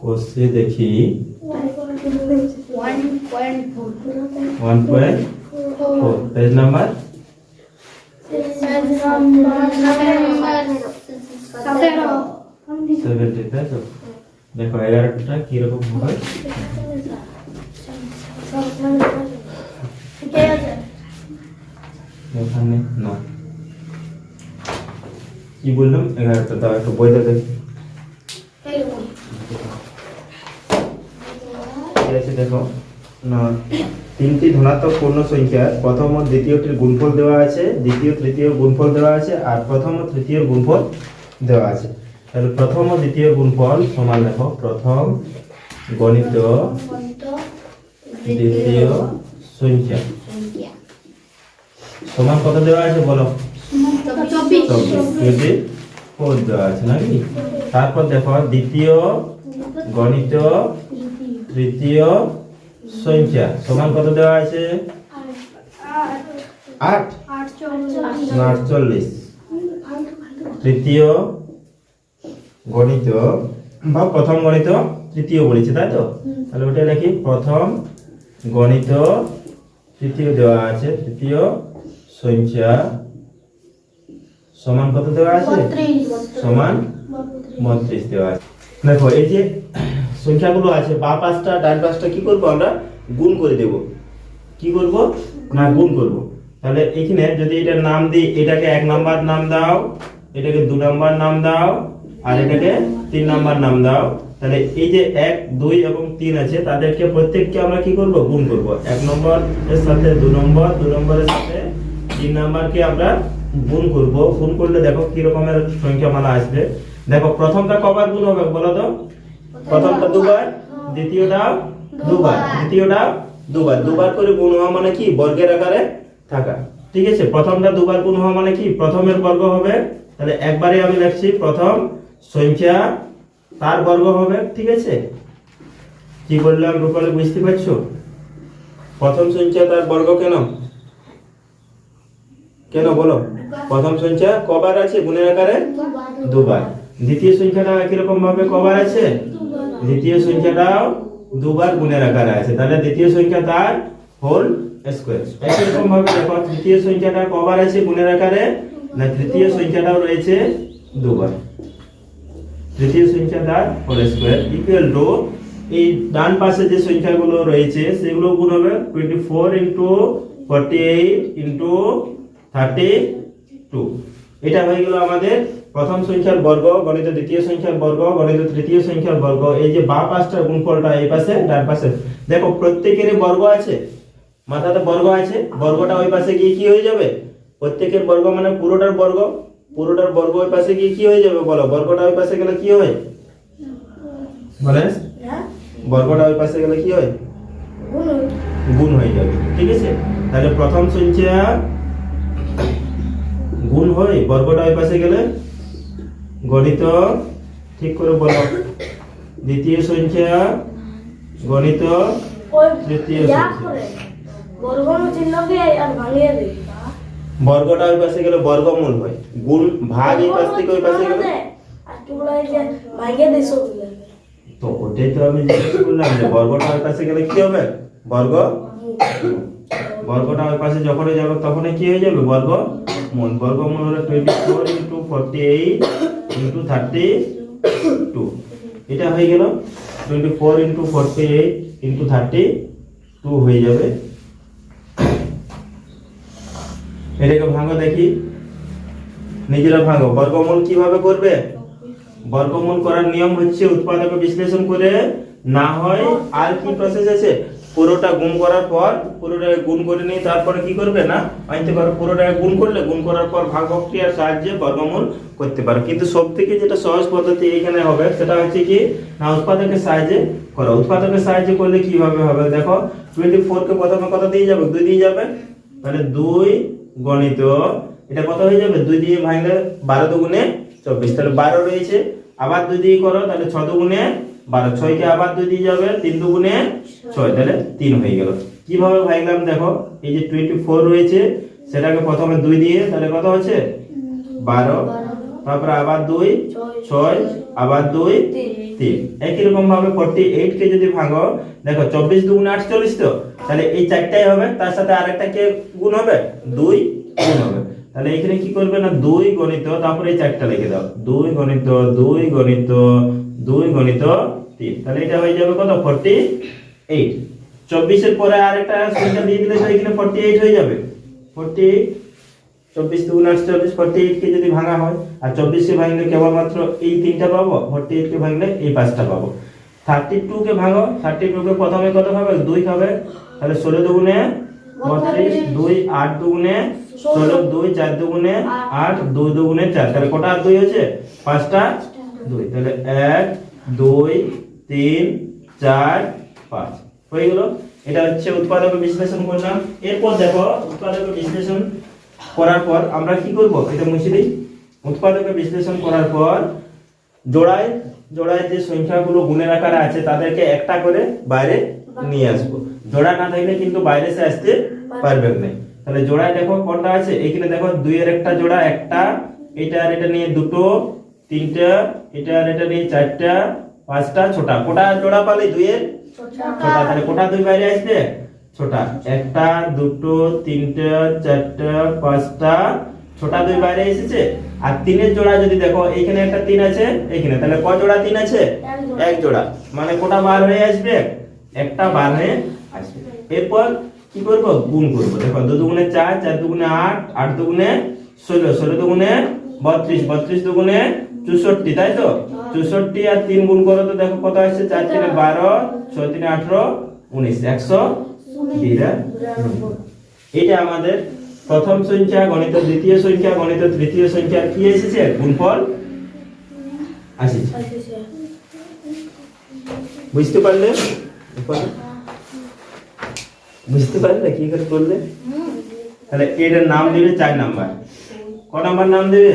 কোষে দেখি। One point four one point four page number seventy তাই তো দেখো এগারোটা কীরকম হবে? এখানে না কি বললাম? এগারোটা দাও, একটু বইটা দেখি। কি আছে, দেখো। না, তিনটি ধনাত্মক পূর্ণ সংখ্যা, প্রথম ও দ্বিতীয়টির গুণফল দেওয়া আছে, দ্বিতীয়, তৃতীয় গুণফল দেওয়া আছে, আর প্রথম ও তৃতীয় গুণফল দেওয়া আছে। তাহলে প্রথম ও দ্বিতীয় গুণফল সমান দেখো। প্রথম গণিত দ্বিতীয় সংখ্যা। সমান কত দেওয়া আছে বলো? চব্বিশ। ফোর দেওয়া আছে নাকি? তারপর দেখো দ্বিতীয় গণিত তৃতীয় সংখ্যা। সমান কত দেওয়া আছে? আট। আটচল্লিশ তৃতীয় গণিত বা প্রথম গণিত তৃতীয় বলেছে তাই তো? তাহলে ওটা লিখি প্রথম গণিত তৃতীয় দেওয়া আছে তৃতীয় সংখ্যা। সমান কত দেওয়া আছে? সমান বত্রিশ। দেওয়া আছে। দেখো এই যে সংখ্যাগুলো আছে বা পাঁচটা ডান পাঁচটা কি করব আমরা? গুণ করে দেব। কি করব? না গুণ করব। তাহলে এখানে যদি এটার নাম দিই এটাকে এক নাম্বার নাম দাও এটাকে দু নাম্বার নাম দাও আর এটাকে তিন নাম্বার নাম দাও। তাহলে এই যে এক দুই এবং তিন আছে তাদেরকে প্রত্যেককে আমরা কি করব? গুণ করব। এক নম্বর এর সাথে দু নম্বর দু নম্বরের সাথে তিন নাম্বারকে আমরা গুণ করব গুণ করলে দেখো কি রকমের সংখ্যা সংখ্যামালা আসবে। দেখো, প্রথমটা কবার গুণ হবে, বলো তো। প্রথমটা দুবার, দ্বিতীয়টা দুবার দ্বিতীয়টা দুবার। দুবার করে গুণ হওয়া মানে কি? বর্গের আকারে থাকা। ঠিক আছে? প্রথমটা দুবার গুণ হওয়া মানে কি? প্রথমের বর্গ হবে, তাহলে একবারে আমি লিখছি প্রথম সংখ্যা তার বর্গ হবে, ঠিক আছে? কি বললাম রূপালে, বুঝতে পারছ? প্রথম সংখ্যা তার বর্গ কেন? কেন বলো? প্রথম সংখ্যা কবার আছে গুণের আকারে? দুবার। দ্বিতীয় সংখ্যাটা কীরকম ভাবে কবার আছে? দ্বিতীয় সংখ্যাটাও দুবার গুণের আকারে আছে। তাহলে দ্বিতীয় সংখ্যা তার হোল স্কোয়ার একই রকম ভাবে দেখো, তৃতীয় সংখ্যাটা কবার আছে গুণের আকারে না তৃতীয় সংখ্যাটাও রয়েছে দুবার? তৃতীয় সংখ্যা তার হোল স্কোয়ার ইকুয়াল টু এই ডান পাশে যে সংখ্যাগুলো রয়েছে, সেগুলো গুণ হবে twenty four into forty eight into thirty two. এটা হয়ে গেল আমাদের প্রথম সংখ্যার বর্গ গণিত দ্বিতীয় সংখ্যার বর্গ গণিত তৃতীয় সংখ্যার বর্গ। এই যে বা পাঁচটার গুণফলটা এই পাশে ডান পাশে। দেখো প্রত্যেকেরই বর্গ আছে। মাথাতে বর্গ আছে। বর্গটা ওই পাশে গিয়ে কি হয়ে যাবে? প্রত্যেকের বর্গ মানে পুরোটার বর্গ। পুরোটার বর্গ ওই পাশে গিয়ে কি হয়ে যাবে বলো? বর্গটা ওই পাশে গেলে কি হয়? বলে? বর্গটা ওই পাশে গেলে কি হয়? গুণ হয়ে যাবে। ঠিক আছে? তাহলে প্রথম সংখ্যা গুণ হয় বর্গটা ওই পাশে গেলে গণিত ঠিক করে বলো। দ্বিতীয় সংখ্যা গণিত তৃতীয় বর্গটা ওই পাশে গেলে বর্গমূল হয়। গুণ ভাগ এই পাশ থেকে ওই পাশে গেলে তো ওটাই তো আমি জিজ্ঞেস করলাম যে বর্গটা ওই পাশে গেলে কি হবে? বর্গ? বর্গটা ওই পাশে যখনই যাবে তখনই কি হয়ে যাবে? বর্গ মূল। বর্গমূল হলো twenty four into forty eight into thirty two এটা হয়ে গেল twenty four into forty eight into thirty two হয়ে যাবে। এটাকে ভাঙো দেখি। নিজেরা ভাঙো। বর্গমূল কীভাবে করবে? বর্গমূল করার নিয়ম হচ্ছে উৎপাদক বিশ্লেষণ করে না হয় আর কি প্রসেস আছে? পুরোটা গুণ করার পর, পুরোটাকে গুণ করে নিয়ে তারপরে কি করবে না? আনতে পারো, পুরোটাকে গুণ করলে, গুণ করার পর ভাগ প্রক্রিয়ার সাহায্যে বর্গমূল করতে পারো। কিন্তু সব থেকে যেটা সহজ পদ্ধতি এখানে হবে, সেটা হচ্ছে কি, না, উৎপাদকের সাহায্যে করো। উৎপাদকের সাহায্যে করলে কীভাবে হবে? দেখো টোয়েন্টি ফোরকে প্রথমে কত দিয়ে যাবে? দুই দিয়ে যাবে। তাহলে দুই গণিত, এটা কত হয়ে যাবে? দুই দিয়ে ভাঙলে বারো দুগুণে চব্বিশ। তাহলে বারো রয়েছে। আবার দুই দিয়ে করো, তাহলে ছ দুগুণে বারো। ছয়কে আবার দুই দিয়ে যাবে, তিন দুগুণে ছয়। তাহলে তিন হয়ে গেল। কীভাবে ভাঙলাম দেখো, এই যে টোয়েন্টি ফোর রয়েছে, সেটাকে প্রথমে দুই দিয়ে, তাহলে কত হচ্ছে? বারো। তারপরে আবার দুই, ছয়, আবার দুই, তিন। একই রকম ভাবে ফোরটি কে যদি ভাঙো, দেখো চব্বিশ দুগুণে আটচল্লিশ তো? তাহলে এই চারটাই হবে, তার সাথে আরেকটা কে গুণ হবে? দুই গুণ হবে। তাহলে এখানে কি করবে না? দুই গণিত, তারপরে এই চারটা লিখে দাও। দুই গণিত দুই গণিত দুই গণিত তিন। তাহলে এটা হয়ে যাবে কত? ফোরটি এইট চব্বিশের পরে আরেকটা সংখ্যা দিয়ে দিলে এখানে ফোরটি এইট হয়ে যাবে। ফোরটি চব্বিশ দুগুণ আটচল্লিশ ফোরটি এইট কে যদি ভাঙা হয়, আর চব্বিশকে ভাঙলে কেবলমাত্র এই তিনটা পাবো ফোরটি এইট কে ভাঙলে এই পাঁচটা পাবো। থার্টি টু কে ভাঙো থার্টি টু কে প্রথমে কত খাবে দুই খাবে তাহলে ষোলো দুগুণে বত্রিশ, দুই, আট দুগুণে ষোলো, দুই, চার দুগুণে আট, দুই দুগুণে চার। তাহলে কটা আর দুই হচ্ছে পাঁচটা দুই। তাহলে এক, দুই, তিন, চার, পাঁচ। হয়ে গেল। এটা হচ্ছে উৎপাদক বিশ্লেষণ করলাম এরপর দেখো উৎপাদক বিশ্লেষণ করার পর আমরা কি করব? এটা মুছে দিই। উৎপাদক বিশ্লেষণ করার পর জোড়ায় জোড়ায় যে সংখ্যাগুলো গুণের আকারে আছে, তাদেরকে একটা করে বাইরে নিয়ে আসব। জোড়া না থাকলে কিন্তু বাইরে সে আসতে পারবে না। তাহলে জোড়ায় দেখো কোনটা আছে? এখানে দেখো দুইয়ের একটা জোড়া, একটা এটা আর এটা নিয়ে দুটো তিনটা এটা আর এটা নিয়ে চারটা পাঁচটা ছোটা। কোটা জোড়া পালে দুইয়ের? ছোটা। তাহলে কোটা দুই বাইরে আসবে? ছোটা। একটা দুটো তিনটা চারটা পাঁচটা ছোটা দুই বাইরে এসেছে? আর তিনের জোড়া যদি দেখো এইখানে একটা তিন আছে এইখানে। তাহলে ক জোড়া তিন আছে? এক জোড়া। মানে কোটা বার হয়ে আসবে? একটা বার হয়ে আসবে। এরপর কি করব? গুণ করব। দেখো দু দুগুণে চার চার দুগুণে আট আট দুগুণে ষোলো ষোলো দুগুণে বত্রিশ বত্রিশ দুগুণে চৌষট্টি তাই তো? চৌষট্টি আর তিন গুণ করো তো দেখো কত আসছে? চার তিনে বারো ছয় তিনে আঠারো উনিশ একশো এটা আমাদের প্রথম সংখ্যা গণিত দ্বিতীয় সংখ্যা গণিত তৃতীয় সংখ্যা কি এসেছে? গুণফল আসছে। বুঝতে পারলে? বুঝতে পারলে কি করে করলে? তাহলে এটার নাম দেবে চার নাম্বার। ক নাম্বার নাম দেবে?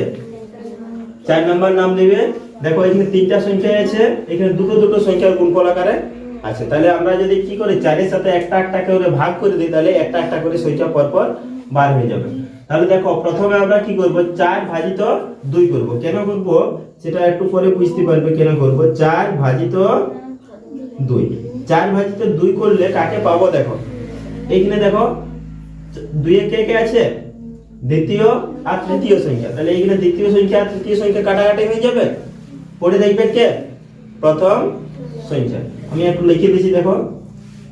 চার নাম্বার নাম দেবে। দেখো, এখানে তিনটা সংখ্যা আছে। এখানে দুটো দুটো সংখ্যার গুণফল আকারে আছে। তাহলে আমরা যদি কি করি, চারের সাথে একটা একটা করে ভাগ করে দিই, তাহলে একটা একটা করে সংখ্যা পর পর বার হয়ে যাবে। তাহলে দেখো, প্রথমে আমরা কি করব? চার ভাজিত দুই করব। কেন করব? সেটা একটু পরে বুঝতে পারবে কেন করব। চার ভাজিত দুই। চার ভাজিত দুই করলে কাকে পাবো? দেখো, এখানে দেখো, দুইয়ে কে কে আছে? দ্বিতীয় আর তৃতীয় সংখ্যা। তাহলে এইখানে দ্বিতীয় সংখ্যা আর তৃতীয় সংখ্যা কাটাকাটি হয়ে যাবে? পড়ে দেখবে কে? প্রথম সংখ্যা। আমি একটু লিখে দিয়েছি দেখো।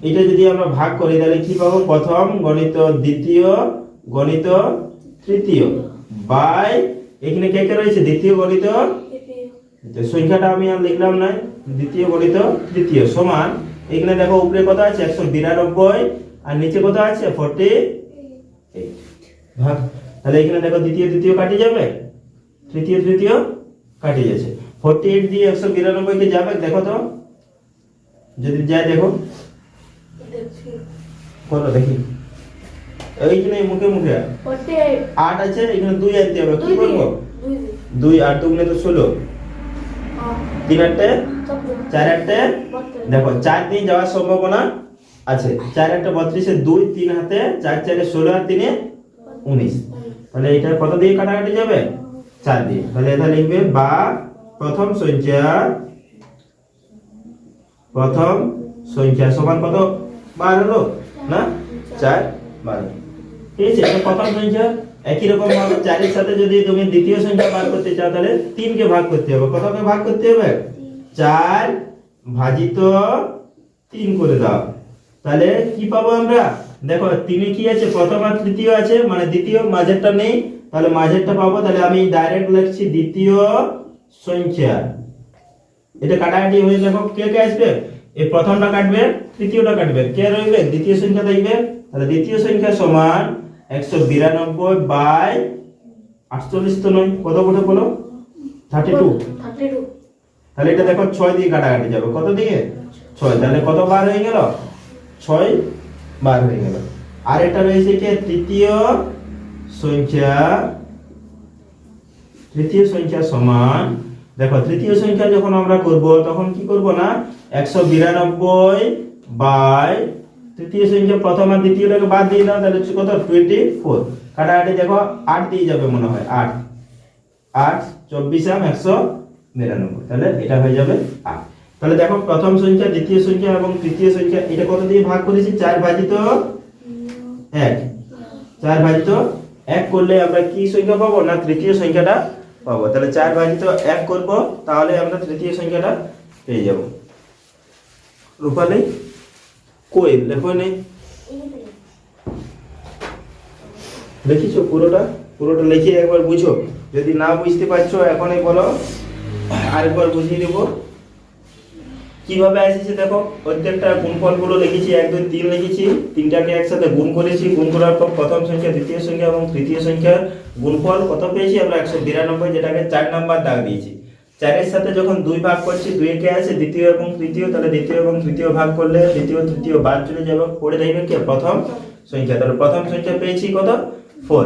এটা যদি আমরা ভাগ করি, তাহলে কি পাবো? প্রথম, গণিত দ্বিতীয়, গণিত তৃতীয়। বাই, এখানে কে কে রয়েছে? দ্বিতীয়, গণিত সংখ্যাটা আমি আর লিখলাম না দ্বিতীয়, গণিত তৃতীয় সমান, এখানে দেখো উপরে কত আছে? একশো বিরানব্বই। আর নিচে কত আছে? ফোরটি ভাগ তাহলে এখানে দেখো দ্বিতীয় তৃতীয় কাটি যাবে? তৃতীয় তৃতীয় কাটি যাচ্ছে। ফোরটি এইট দিয়ে একশো বিরানব্বই কে যাবে? দেখো তো। যদি যায় দেখো। করো দেখি। এইখানে মুখে মুখে। আট আছে এখানে দুই আনতে হবে। কি করব? দুই আট দুগুণে তো ষোলো। তিন আটটে চার আটটে দেখো চার দিন যাওয়ার সম্ভাবনা আছে। চার একটা বত্রিশে দুই তিন হাতে চার চারে ষোলো আর তিনে উনিশ। তাহলে এটা কত দিয়ে কাটাকাটি যাবে? চার দিয়ে। তাহলে এটা লিখবে বা প্রথম সংখ্যা প্রথম সংখ্যা সমান কত? বার না? চার, বারো। ঠিক আছে প্রথম সংখ্যা। একই রকম ভাবে চারের সাথে যদি তুমি দ্বিতীয় সংখ্যা ভাগ করতে চাও, তাহলে তিনকে ভাগ করতে হবে। কতকে ভাগ করতে হবে? চার ভাজিত তিন করে দাও। তাহলে কি পাবো আমরা? দেখো তিনে কি আছে? প্রথম আর তৃতীয় আছে মানে দ্বিতীয় মাঝেরটা নেই তাহলে মাঝেরটা পাবো তাহলে আমি ডাইরেক্ট লিখছি দ্বিতীয় সংখ্যা। এটা কাটাকাটি হয়ে দেখো কে কে আসবে? এই প্রথমটা কাটবে তৃতীয়টা কাটবে। কে রইবে? দ্বিতীয় সংখ্যা দেখবে। তাহলে দ্বিতীয় সংখ্যা সমান একশো বিরানব্বই বাই আটচল্লিশ তো নয়। কত কত বলো? থার্টি টু থার্টি টু তাহলে এটা দেখো ছয় দিয়ে কাটাকাটি যাবে। কত দিয়ে? ছয়। তাহলে কত বার হয়ে গেল? ছয় বার হয়ে গেল। আর এটা রয়েছে কি? তৃতীয় সংখ্যা তৃতীয় সংখ্যা সমান, দেখো, তৃতীয় সংখ্যা যখন আমরা করব, তখন কি করব না? একশো বিরানব্বই বাই তৃতীয় সংখ্যা প্রথম আর দ্বিতীয়টাকে বাদ দিয়ে দাও, তাহলে কত? টোয়েন্টি ফোর কাটাকাটি দেখো, আট দিয়ে যাবে মনে হয়, আট। আট, চব্বিশ আম একশো নিরানব্বই তাহলে এটা হয়ে যাবে আট। তাহলে দেখো প্রথম সংখ্যা, দ্বিতীয় সংখ্যা এবং তৃতীয় সংখ্যা, এটা কত দিয়ে ভাগ করেছি? চার ভাজিত এক। চার ভাজিত এক করলে আমরা কি সংখ্যা পাবো? না, তৃতীয় সংখ্যাটা পাবো। তাহলে চার ভাজিত এক করব, তাহলে আমরা তৃতীয় সংখ্যাটা পেয়ে যাব। রূপালি? কই লেখো নেই দেখিছো পুরোটা? পুরোটা লিখে একবার বুঝো। যদি না বুঝতে পারছ, এখনই বলো। আরেকবার বুঝিয়ে দেবো। কীভাবে এসেছে দেখো? প্রত্যেকটা গুণফলগুলো লিখেছি, এক, দুই, তিন লিখেছি। তিনটাকে একসাথে গুণ করেছি। গুণ করার পর প্রথম সংখ্যা, দ্বিতীয় সংখ্যা এবং তৃতীয় সংখ্যার গুণফল কত পেয়েছি? আমরা একশো বিরানব্বই, যেটাকে চার নাম্বার দাগ দিয়েছি। চারের সাথে যখন দুই ভাগ করছি, দুই কে আছে দ্বিতীয় এবং তৃতীয়, তাহলে দ্বিতীয় এবং তৃতীয় ভাগ করলে দ্বিতীয় তৃতীয় বাদ চলে যাবে পড়ে থাকবে কি? প্রথম সংখ্যা। তাহলে প্রথম সংখ্যা পেয়েছি কত? ফোর।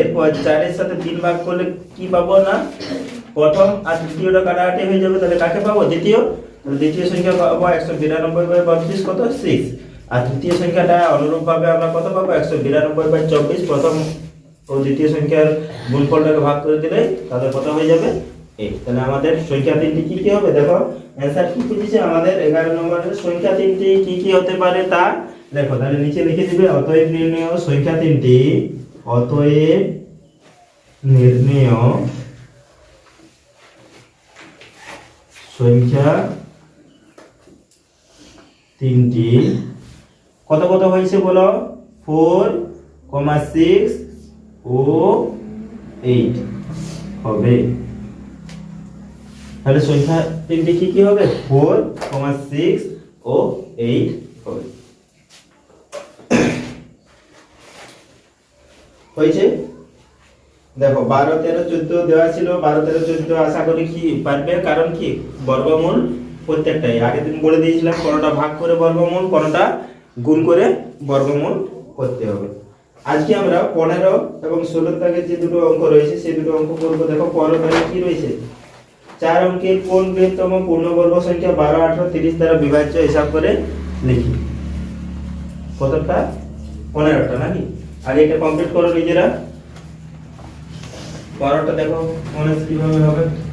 এরপর চারের সাথে তিন ভাগ করলে কি পাবো না? প্রথম আর তৃতীয়টা কাটাকাটি হয়ে যাবে, তাহলে কাকে পাবো? দ্বিতীয় দ্বিতীয় সংখ্যা পাবো একশো বিরানব্বই বাই বত্রিশ কত? সিক্স আর তৃতীয় সংখ্যাটা অনুরূপ ভাবে আমরা কত পাবো? একশো বিরানব্বই বাই চব্বিশ। প্রথম ও দ্বিতীয় সংখ্যার গুণফলটাকে ভাগ করে দিলে তাহলে কত হয়ে যাবে? এইট তাহলে আমাদের সংখ্যা তিনটি কি কি হবে? দেখো অ্যান্সার কি খুঁজেছে আমাদের এগারো নম্বরের সংখ্যা তিনটি কি কি হতে পারে তা দেখো, তাহলে নিচে লিখে দিবে, অতএব নির্ণয় সংখ্যা তিনটি। অতএব নির্ণয় সংখ্যা তিনটি। কত কত হয়েছে বলো? ফোর কমা সিক্স ও এইট। হবে। তাহলে সংখ্যা তিনটি কি কি হবে? ফোর কমা সিক্স ও এইট হবে। হয়েছে? দেখো, বারো, তেরো, চোদ্দ দেওয়া ছিল। বারো, তেরো, চোদ্দ আশা করি কি পারবে? কারণ কি? বর্গমূল প্রত্যেকটাই। আগের দিন বলে দিয়েছিলাম, কোনোটা ভাগ করে বর্গমূল, কোনোটা গুণ করে বর্গমূল করতে হবে। আজকে আমরা পনেরো এবং ষোলো দাগের যে দুটো অঙ্ক রয়েছে, সেই দুটো অঙ্ক করব। দেখো, পনেরো দাগে কি রয়েছে? চার অঙ্কের কোন বৃহত্তম পূর্ণবর্গ সংখ্যা বারো, আঠারো, তিরিশ দ্বারা বিভাজ্য হিসাব করে লিখি। কতটা? পনেরোটা, নাকি? আগে এটা কমপ্লিট করো নিজেরা। পনেরোটা দেখো মনে কীভাবে হবে।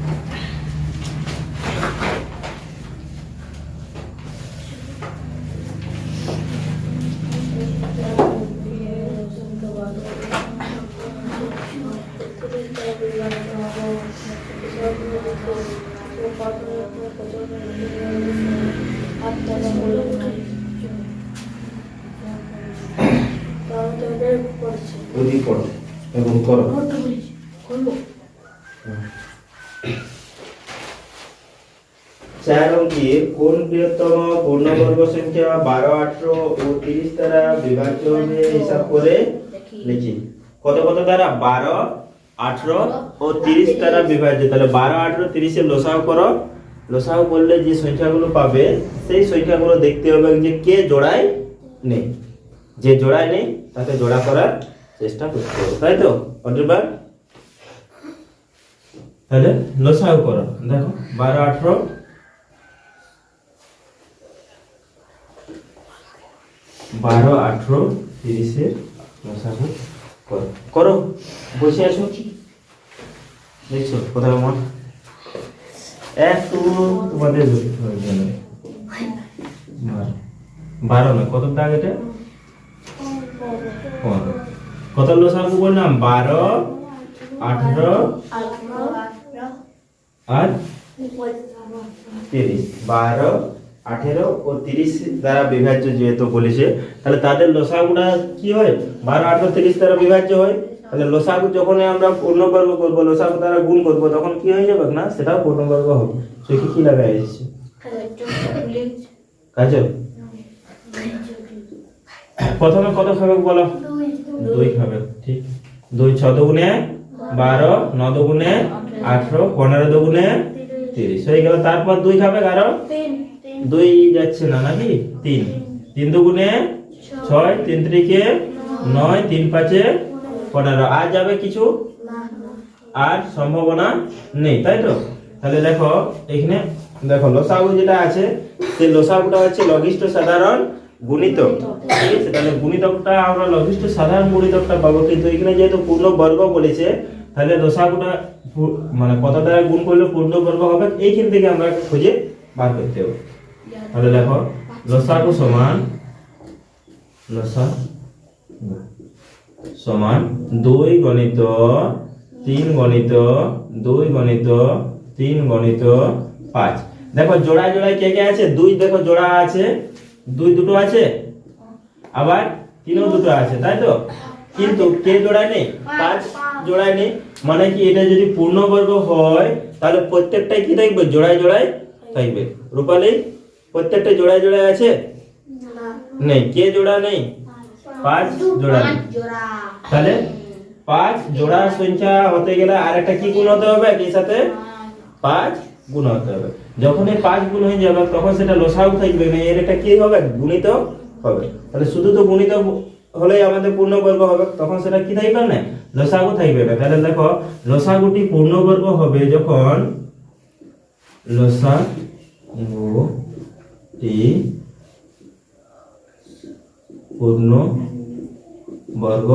যদি পড়ো এবং করো। চার অঙ্কের কোন বৃহত্তম পূর্ণবর্গ সংখ্যা বারো আঠারো ও তিরিশ দ্বারা বিভাজ্য হিসাব করে? লিখি। কত কত দ্বারা? বারো আঠারো ও তিরিশ দ্বারা বিভাজ্য তাহলে বারো, আঠারো, তিরিশে লসাও করো। লসাও করলে যে সংখ্যাগুলো পাবে, সেই সংখ্যাগুলো দেখতে হবে যে কে জোড়ায় নেই। যে জোড়ায় নেই, তাকে জোড়া করার চেষ্টা করতে হবে। তাই তো? অনির্বাণ তাহলে লসাও করো। দেখো, বারো, আঠারো। বারো, আঠারো তিরিশের লসাগু করো। করো, বসে আছো? দেখছ কোথায় আমার? তোমাদের বারো। না, কত দাগ এটা? কত বারো, আঠারো, আর? তিরিশ। বারো, আঠেরো ও তিরিশ দ্বারা বিভাজ্য যেহেতু বলেছে, তাহলে তাদের লসাগুটা কি হয়? বারো, আঠেরো, তিরিশ দ্বারা বিভাজ্য হয়। তাহলে লসাগু যখন আমরা পূর্ণবর্গ করব, লসাগু দ্বারা গুণ করব, তখন কি হয়ে যাবে না? সেটাও পূর্ণবর্গ হবে। সে কি কি লাগাই এসেছে? কাজল প্রথমে কত খাবে বলো? দুই খাবে ঠিক। দুই ছ দুগুণে বারো, ন দুগুণে আঠেরো, পনেরো দুগুণে তিরিশ। হয়ে গেল, তারপর দুই খাবে কারণ দুই যাচ্ছে না নাকি? তিন। তিন দুগুণে ছয়, তিন তিরিকে নয়, তিন পাঁচে পনেরো আর যাবে কিছু? আর সম্ভাবনা নেই তাই তো? তাহলে দেখো এখানে দেখো লসাগু যেটা আছে সেই লসাগুটা হচ্ছে লঘিষ্ঠ সাধারণ গুণিতক। ঠিক আছে? তাহলে গুণিতকটা আমরা লঘিষ্ঠ সাধারণ গুণিতকটা পাবো কিন্তু এখানে যেহেতু পূর্ণ বর্গ বলেছে তাহলে লসাগুটা মানে কত দ্বারা গুণ করলে পূর্ণবর্গ হবে এইখান থেকে আমরা খুঁজে বার করতে হবে। তাহলে দেখো লসাগু সমান লসা সমান দুই গণিত তিন গণিত দুই গণিত তিন গণিত পাঁচ। দেখো জোড়ায় জোড়ায় কে কে আছে? দুই দেখো জোড়া আছে। দুই দুটো আছে? আবার তিনও দুটো আছে তাই তো? কিন্তু কে জোড়ায় নেই? পাঁচ জোড়ায় নেই। মানে কি এটা যদি পূর্ণবর্গ হয় তাহলে প্রত্যেকটাই কি থাকবে? জোড়ায় জোড়ায় থাকবে। রূপালী প্রত্যেকটা জোড়ায় জোড়ায় আছে? নেই। কে জোড়া নেই? পাঁচ জোড়া তাহলে পাঁচ জোড়া সংখ্যা হতে গেলে আর একটা কি গুণ হতে হবে? এর সাথে? পাঁচ গুণ হতে হবে। যখন এই পাঁচ গুণ হয়ে যাবে, তখন সেটা লসাগু থাকবে। না এর একটা কি হবে? গুণিত হবে। তাহলে শুধু তো গুণিত হলেই আমাদের পূর্ণবর্গ হবে। তখন সেটা কি থাকবে না? লসাগু থাকবে। না তাহলে দেখো, লসাগুটি পূর্ণবর্গ হবে যখন লসাগু টি পূর্ণ বর্গ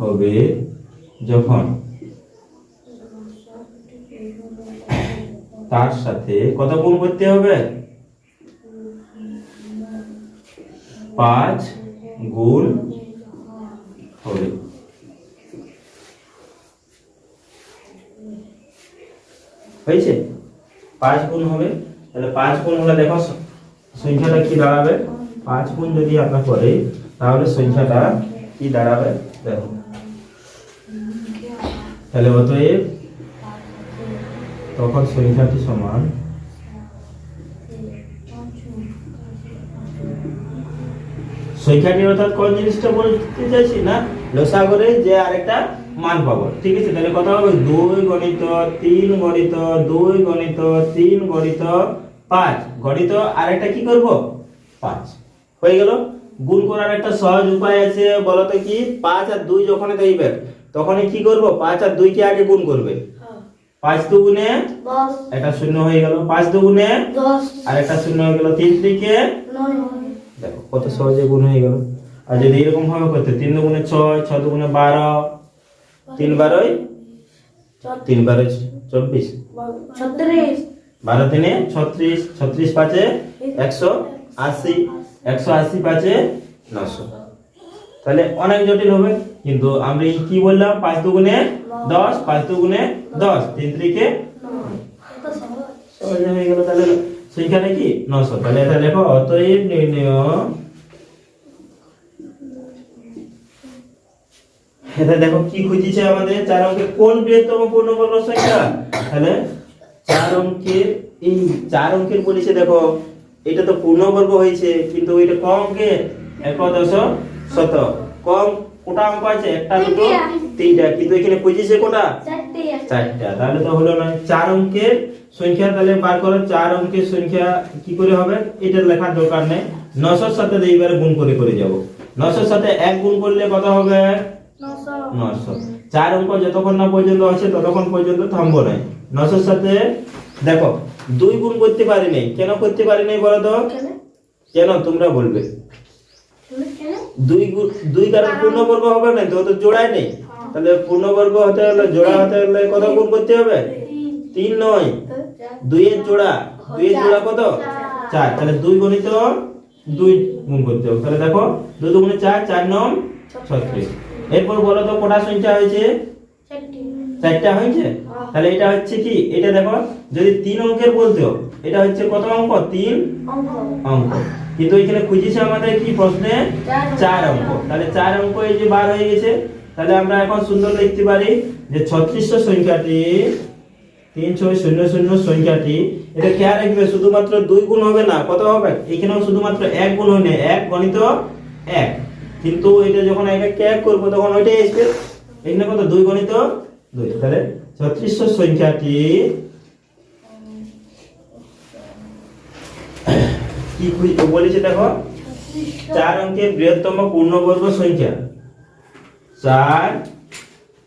হবে যখন তার সাথে কত গুণ করতে হবে? পাঁচ গুণ হবে। হয়েছে? পাঁচ গুণ হবে। তাহলে পাঁচ গুণ হলে দেখো, সংখ্যাটা কি দাঁড়াবে? পাঁচ গুণ যদি আমরা করি তাহলে সংখ্যাটা কি দাঁড়াবে? দেখো। তাহলে অতএব তখন সংখ্যাটি সমান সংখ্যাটি অর্থাৎ কোন জিনিসটা বলতে চাইছি না? লসাগরে যে আরেকটা মান পাবো। ঠিক আছে? তাহলে কথা হবে দুই গণিত তিন গণিত দুই গণিত তিন গণিত পাঁচ। গণিত আরেকটা কি করব? পাঁচ। হয়ে গেল। গুণ করার একটা সহজ উপায় আছে বলো তো কি? পাঁচ আর দুই যখন দেখবে তখন কি করব? পাঁচ আর দুইকে আগে গুণ করবে। পাঁচ দুগুণে একটা শূন্য হয়ে গেল। পাঁচ দুগুণে আর একটা শূন্য হয়ে গেল। তিন দিকে দেখো কত সহজে গুণ হয়ে গেল। আর যদি এরকম ভাবে করতে তিন দুগুণে ছয় ছ দুগুণে বারো তিন বারোই তিন বারোই চব্বিশ। ছত্রিশ। বারো তিনে ছত্রিশ ছত্রিশ পাঁচে একশো আশি। একশো আশি পাঁচে নশো। তাহলে অনেক জটিল হবে, কিন্তু আমরা কি বললাম? পাঁচ দুগুণে দশ, পাঁচ দুগুণে দশ, তিন তিরিকে সহজে হয়ে গেল তাহলে। সেইখানে কি? নশো। তাহলে এটা লেখো, অতএব নির্ণয় এটা দেখো কি খুঁজিছে আমাদের? চার অঙ্কের কোন বৃহত্তম পূর্ণবর্গ সংখ্যা? তাহলে চার অঙ্কের এই চার অঙ্কের বলেছে দেখো এটা তো পূর্ণবর্গ হয়েছে কিন্তু এটা কম অঙ্কের একাদশ শত কম কোটা অঙ্ক আছে? একটা দুটো তিনটা কিন্তু এখানে খুঁজিছে কোটা? চারটে তাহলে তো হলো না। চার অঙ্কের সংখ্যা তাহলে বার করো। চার অঙ্কের সংখ্যা কি করে হবে? এটা লেখার দরকার নেই। নশোর সাথে এইবারে গুণ করে করে যাব। নশোর সাথে এক গুণ করলে কত হবে? নশো। নশো। চার অঙ্ক যতক্ষণ না পর্যন্ত আছে ততক্ষণ পর্যন্ত থামবো না নশোর সাথে দেখো দুই গুণ করতে পারি নাই। কেন করতে পারি নাই বলো তো? কেন? তোমরা বলবে। দুই গুণ- দুই কারণ পূর্ণবর্গ হবে না তো তো জোড়ায় নেই। তাহলে পূর্ণবর্গ হতে হলে জোড়া হতে হলে কত গুণ করতে হবে? তিন। নয়। দুইয়ের জোড়া। দুইয়ের জোড়া কত? চার। তাহলে দুই গণিত দুই গুণ করতে হবে। তাহলে দেখো দুই দুগুণে চার চার নম ছত্রিশ। এরপর বলো তো কটা সংখ্যা হয়েছে? চারটে হয়েছে? তাহলে এটা হচ্ছে কি? এটা দেখো, যদি তিন অঙ্কের বলতো এটা হচ্ছে কত অঙ্ক? তিন অঙ্ক। কিন্তু এখানে খুঁজেছে আমাদের কি প্রশ্নে? চার অঙ্ক। তাহলে চার অঙ্ক এই যে বার হয়ে গেছে, তাহলে আমরা এখন সুন্দর লিখতে পারি যে ছত্রিশশো সংখ্যাটি, তিন, ছয়, শূন্য শূন্য সংখ্যাটি, এটা খেয়াল রাখবে শুধুমাত্র দুই গুণ হবে না, কত হবে? এখানেও শুধুমাত্র এক গুণ হয় এক গণিত এক। কিন্তু এটা যখন একে এক করব, তখন ওইটাই আসবে। এখানে কত? দুই গণিত দুই তাহলে ছত্রিশশো সংখ্যাটি কি বলেছে দেখো চার অঙ্কের বৃহত্তম পূর্ণবর্গ সংখ্যা। চার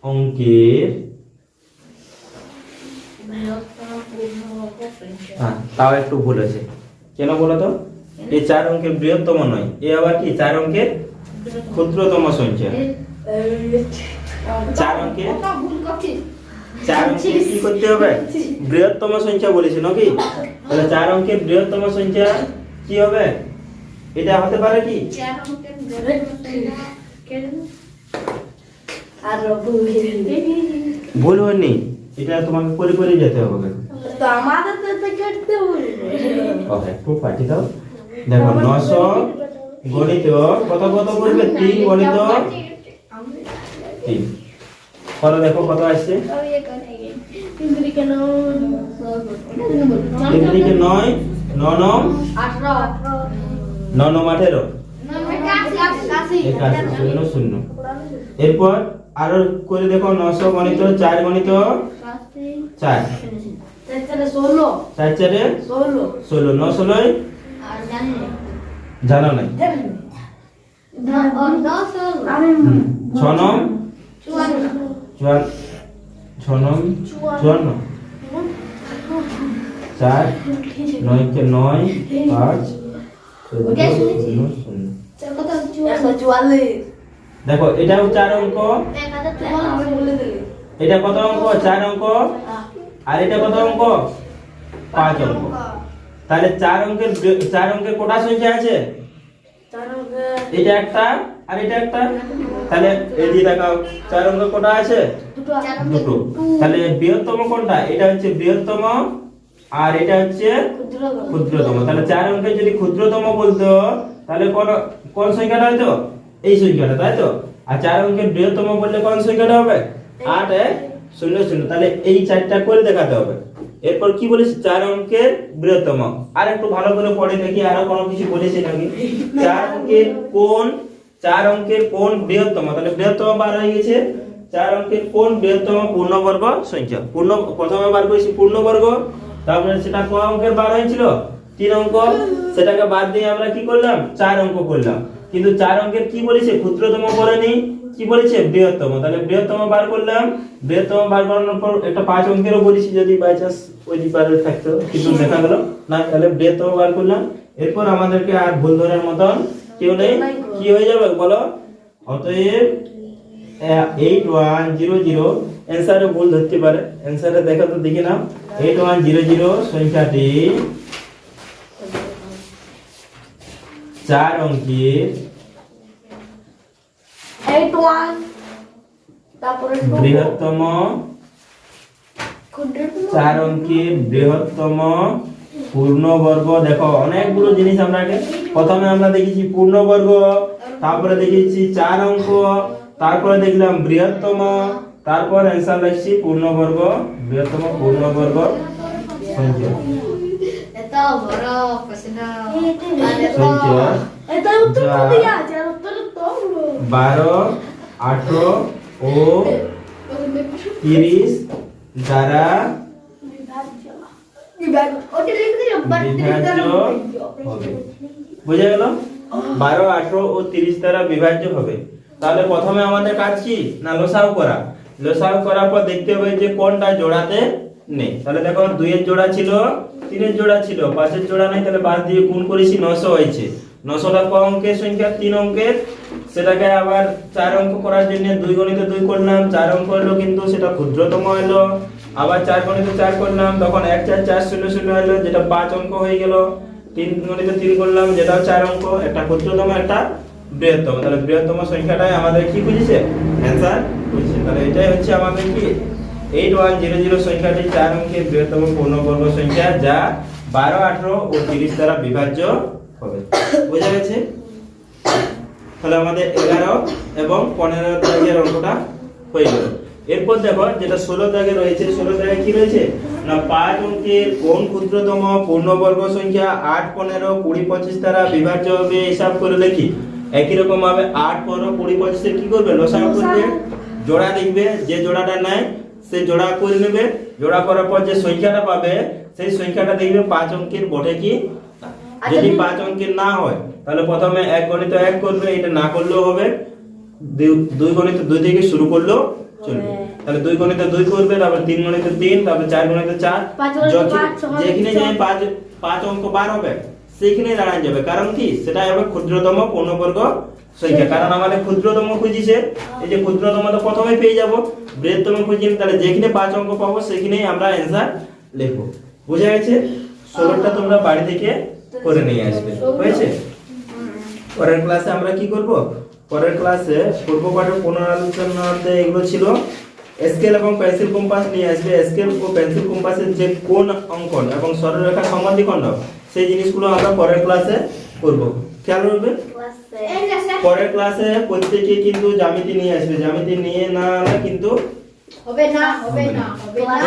অঙ্কের হ্যাঁ তাও একটু ভুল আছে কেন বলো তো? এই চার অঙ্কের বৃহত্তম নয় এ আবার কি? চার অঙ্কের ক্ষুদ্রতম সংখ্যা। চার অঙ্কে? চার অঙ্কে কি করতে হবে? বৃহত্তম সংখ্যা বলেছি নাকি? তাহলে চার অঙ্কের বৃহত্তম সংখ্যা কি হবে? এটা হতে পারে কি? ভুল হয়নি। এটা তোমাকে করে করে যেতে হবে। তো আমাদের তো তো কেটে বলবে ওকে একটু পাঠিয়ে দাও দেখো নশো গণিত কত কত করবে? তিন গণিত তিন কত দেখো কত আসছে? তিন তিরিকে নয় ন নম ন নম আঠেরো। শূন্য শূন্য। এরপর আরও করে দেখো নশো গণিত চার গণিত চার। চার চারে ষোলো। ষোলো। ন। ষোলোই জানো নাই ছ নম চুয়ান্ন। ছ নম চুয়ান্ন। চার। নয়কে নয়। পাঁচ। দেখো এটাও চার অঙ্ক। এটা কত অঙ্ক? চার অঙ্ক। আর এটা কত অঙ্ক? পাঁচ অঙ্ক। তাহলে চার অঙ্কের চার অঙ্কের কোটা সংখ্যা আছে? এটা একটা আর এটা একটা? তাহলে এই দিয়ে দেখাও। চার অঙ্কের কোটা আছে? দুটো দুটো। তাহলে বৃহত্তম কোনটা? এটা হচ্ছে বৃহত্তম আর এটা হচ্ছে ক্ষুদ্র ক্ষুদ্রতম। তাহলে চার অঙ্কের যদি ক্ষুদ্রতম বলতো তাহলে কোন কোন সংখ্যাটা হতো এই সংখ্যাটা তাই তো? আর চার অঙ্কের বৃহত্তম বললে কোন সংখ্যাটা হবে? আট এক শূন্য শূন্য। তাহলে এই চারটা করে দেখাতে হবে। এরপর কি বলেছে? চার অঙ্কের বৃহত্তম। আর একটু ভালো করে পড়ে দেখি আরও কোনো কিছু বলেছে নাকি? চার অঙ্কের কোন চার অঙ্কের কোন বৃহত্তম, তাহলে বৃহত্তম বার হয়ে গেছে। চার অঙ্কের কোন বৃহত্তম পূর্ণবর্গ সংখ্যা। পূর্ণ, প্রথমে বার করেছি পূর্ণবর্গ, তারপরে সেটা ক অঙ্কের বার হয়েছিল? তিন অঙ্ক। সেটাকে বাদ দিয়ে আমরা কি করলাম? চার অঙ্ক করলাম। কিন্তু চার অঙ্কের কি বলেছে? ক্ষুদ্রতম বলেনি। কি বলেছে? বৃহত্তম। তাহলে বৃহত্তম বার করলাম। বৃহত্তম বার করানোর পর একটা পাঁচ অঙ্কেরও বলেছি যদি বাই চান্স ওই ডিপারে থাকতো, কিন্তু দেখা গেল। না, তাহলে বৃহত্তম বার করলাম। এরপর আমাদেরকে আর ভুল ধরার মতন কেউ নেই? কি হয়ে যাবে? বলো। অতএব এইট ওয়ান জিরো জিরো অ্যান্সারে ভুল ধরতে পারে। অ্যান্সারে দেখা তো দেখি নাও। এইট ওয়ান জিরো জিরো সংখ্যাটি চার অঙ্কের। বৃহত্তম চার অঙ্কের বৃহত্তম পূর্ণবর্গ, দেখো অনেকগুলো জিনিস আমরা আগে প্রথমে আমরা দেখেছি পূর্ণবর্গ, তারপরে দেখেছি চার অঙ্ক, তারপরে দেখলাম বৃহত্তম, তারপর অ্যান্সার লাগছি পূর্ণবর্গ, বৃহত্তম পূর্ণবর্গ। বারো, আঠারো ও তিরিশ দ্বারা ওটা লিখে দিও বিভাজ্য হবে বুঝা গেল? বারো আঠারো ও তিরিশ দ্বারা বিভাজ্য হবে। তাহলে প্রথমে আমাদের কাজ কি? না লসাও করা। লসাও করার পর দেখতে হবে যে কোনটা জোড়াতে নেই। তাহলে দেখো দুইয়ের জোড়া ছিল তিনের জোড়া ছিল পাঁচের জোড়া নেই তাহলে বাদ দিয়ে গুণ করেছি নশো হয়েছে। নশোটা ক অঙ্কের সংখ্যা? তিন অঙ্কের। সেটাকে আবার চার অঙ্ক করার জন্য দুই গণিতে দুই করলাম। চার অঙ্ক হলো কিন্তু সেটা ক্ষুদ্রতম হলো। আবার চার গণিতে চার করলাম, তখন এক চার চার শূন্য শূন্য হলো, যেটা পাঁচ অঙ্ক হয়ে গেল। তিন গণিতে তিন করলাম, যেটাও চার অঙ্ক, একটা ক্ষুদ্রতম, একটা বৃহত্তম। তাহলে বৃহত্তম সংখ্যাটাই আমাদের কি বুঝেছে অ্যান্সার বুঝছে তাহলে এটাই হচ্ছে আমাদের কি? এইট ওয়ান জিরো জিরো সংখ্যাটি চার অঙ্কের বৃহত্তম পূর্ণবর্গ সংখ্যা, যা বারো, আঠারো ও তিরিশ দ্বারা বিভাজ্য হবে। বোঝা গেছে? তাহলে আমাদের এগারো এবং পনেরো দাগের অঙ্কটা হয়ে গেল। এরপর দেখো যেটা ষোলো দাগে রয়েছে ষোলো দাগে কি রয়েছে? না পাঁচ অঙ্কের কোন ক্ষুদ্রতম পূর্ণবর্গ সংখ্যা আট পনেরো কুড়ি পঁচিশ দ্বারা বিভাজ্য হবে হিসাব করে দেখি। একই রকম ভাবে আট পনেরো কুড়ি পঁচিশে কি করবে? লসাগু করবে জোড়া দেখবে যে জোড়াটা নেয় সে জোড়া করে নেবে। জোড়া করার পর যে সংখ্যাটা পাবে সেই সংখ্যাটা দেখবে পাঁচ অঙ্কের বটে কি? যদি পাঁচ অঙ্কের না হয় তাহলে প্রথমে এক গণিত এক করবে এটা না করলেও হবে। দুই- দুই গণিত দুই থেকে শুরু করলেও চলবে। তাহলে দুই গণিত দুই করবে তারপর তিন গণিত তিন তারপর চার গণিত চার। যখন- পাঁচ, ছ গণিতে যেখানে ছ। যে পাঁচ পাঁচ অঙ্ক বার হবে সেখানে দাঁড়ায় যাবে। কারণ কি? সেটা হবে ক্ষুদ্রতম পূর্ণবর্গ সংখ্যা। কারণ আমাদের ক্ষুদ্রতম খুঁজিছে। এই যে ক্ষুদ্রতম তো প্রথমে পেয়ে যাব। বৃহত্তম খুঁজি তাহলে যেখানে পাঁচ অঙ্ক পাবো সেখানেই আমরা অ্যান্সার লিখব। বুঝা গেছে? ষোলোটা তোমরা বাড়ি থেকে করে নিয়ে আসবে। হয়েছে? পরের ক্লাসে আমরা কি করব? পরের ক্লাসে পূর্ব পাঠের পুনরালোচনাতে এগুলো ছিল। স্কেল এবং পেন্সিল কম্পাস নিয়ে আসবে। স্কেল ও পেন্সিল কম্পাসের যে কোন অঙ্কন এবং সরলরেখা সমাধিখণ্ড সেই জিনিসগুলো আমরা পরের ক্লাসে করব। খেয়াল রাখবে? পরের ক্লাসে প্রত্যেকে কিন্তু জ্যামিতি নিয়ে আসবে। জ্যামিতি নিয়ে না কিন্তু হবে না হবে না। হবে না?